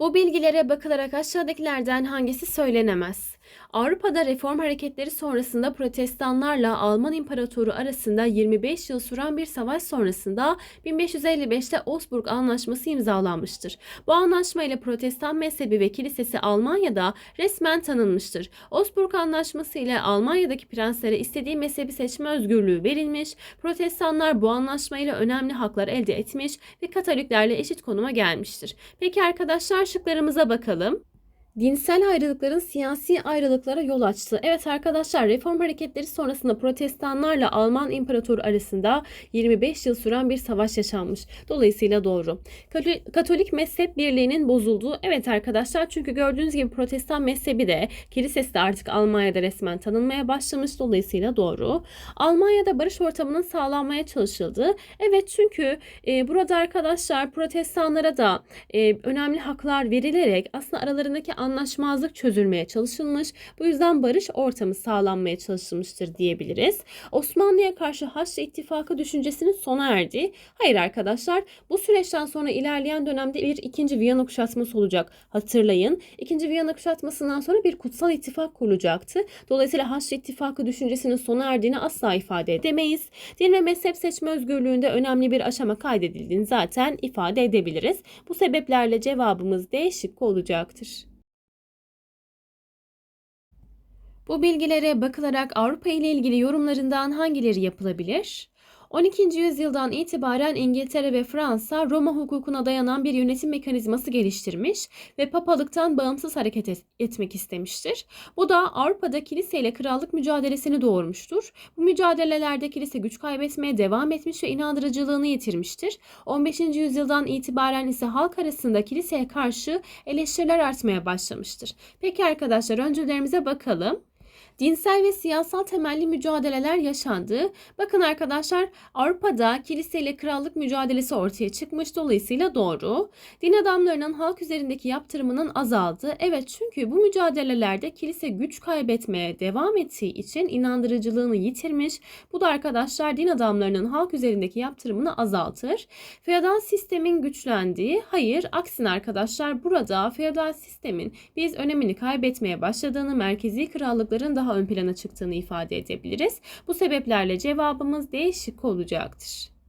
Bu bilgilere bakılarak aşağıdakilerden hangisi söylenemez? Avrupa'da reform hareketleri sonrasında protestanlarla Alman İmparatoru arasında 25 yıl süren bir savaş sonrasında 1555'te Osburg Anlaşması imzalanmıştır. Bu anlaşma ile protestan mezhebi ve kilisesi Almanya'da resmen tanınmıştır. Osburg Anlaşması ile Almanya'daki prenslere istediği mezhebi seçme özgürlüğü verilmiş, protestanlar bu anlaşma ile önemli haklar elde etmiş ve Katoliklerle eşit konuma gelmiştir. Peki arkadaşlar şıklarımıza bakalım. Dinsel ayrılıkların siyasi ayrılıklara yol açtı. Evet arkadaşlar reform hareketleri sonrasında protestanlarla Alman imparatoru arasında 25 yıl süren bir savaş yaşanmış. Dolayısıyla doğru. Katolik, mezhep birliğinin bozulduğu. Evet arkadaşlar çünkü gördüğünüz gibi protestan mezhebi de kilisesi de artık Almanya'da resmen tanınmaya başlamış. Dolayısıyla doğru. Almanya'da barış ortamının sağlanmaya çalışıldığı. Evet çünkü e, burada arkadaşlar protestanlara da e, önemli haklar verilerek aslında aralarındaki anlaşmazlık çözülmeye çalışılmış. Bu yüzden barış ortamı sağlanmaya çalışılmıştır diyebiliriz. Osmanlı'ya karşı Haçlı İttifakı düşüncesinin sona erdiği. Hayır arkadaşlar bu süreçten sonra ilerleyen dönemde bir ikinci Viyana kuşatması olacak. Hatırlayın ikinci Viyana kuşatmasından sonra bir kutsal ittifak kurulacaktı. Dolayısıyla Haçlı İttifakı düşüncesinin sona erdiğini asla ifade edemeyiz. Din ve mezhep seçme özgürlüğünde önemli bir aşama kaydedildiğini zaten ifade edebiliriz. Bu sebeplerle cevabımız D şıkkı olacaktır. Bu bilgilere bakılarak Avrupa ile ilgili yorumlarından hangileri yapılabilir? 12. yüzyıldan itibaren İngiltere ve Fransa Roma hukukuna dayanan bir yönetim mekanizması geliştirmiş ve papalıktan bağımsız hareket et- etmek istemiştir. Bu da Avrupa'da kilise ile krallık mücadelesini doğurmuştur. Bu mücadelelerde kilise güç kaybetmeye devam etmiş ve inandırıcılığını yitirmiştir. 15. yüzyıldan itibaren ise halk arasında kiliseye karşı eleştiriler artmaya başlamıştır. Peki arkadaşlar öncülerimize bakalım dinsel ve siyasal temelli mücadeleler yaşandı. Bakın arkadaşlar Avrupa'da kilise ile krallık mücadelesi ortaya çıkmış dolayısıyla doğru. Din adamlarının halk üzerindeki yaptırımının azaldı. Evet çünkü bu mücadelelerde kilise güç kaybetmeye devam ettiği için inandırıcılığını yitirmiş. Bu da arkadaşlar din adamlarının halk üzerindeki yaptırımını azaltır. Feodal sistemin güçlendiği, hayır aksine arkadaşlar burada feodal sistemin biz önemini kaybetmeye başladığını, merkezi krallıkların daha ön plana çıktığını ifade edebiliriz. Bu sebeplerle cevabımız D şıkkı olacaktır.